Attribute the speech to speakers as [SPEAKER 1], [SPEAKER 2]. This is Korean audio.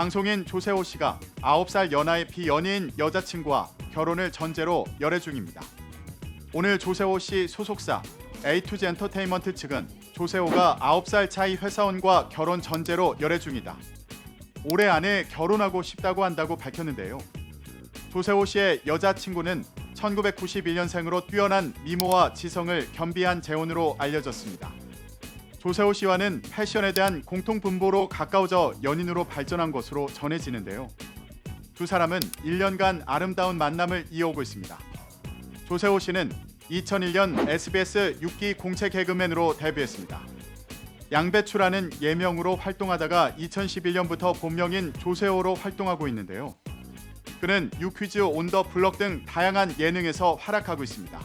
[SPEAKER 1] 방송인 조세호 씨가 9살 연하의 비연예인 여자친구와 결혼을 전제로 열애 중입니다. 오늘 조세호 씨 소속사 A2Z 엔터테인먼트 측은 조세호가 9살 차이 회사원과 결혼 전제로 열애 중이다. 올해 안에 결혼하고 싶다고 한다고 밝혔는데요. 조세호 씨의 여자친구는 1991년생으로 뛰어난 미모와 지성을 겸비한 재혼으로 알려졌습니다. 조세호 씨와는 패션에 대한 공통 분보로 가까워져 연인으로 발전한 것으로 전해지는데요. 두 사람은 1년간 아름다운 만남을 이어오고 있습니다. 조세호 씨는 2001년 SBS 6기 공채 개그맨으로 데뷔했습니다. 양배추라는 예명으로 활동하다가 2011년부터 본명인 조세호로 활동하고 있는데요. 그는 유퀴즈 온더 블럭 등 다양한 예능에서 활약하고 있습니다.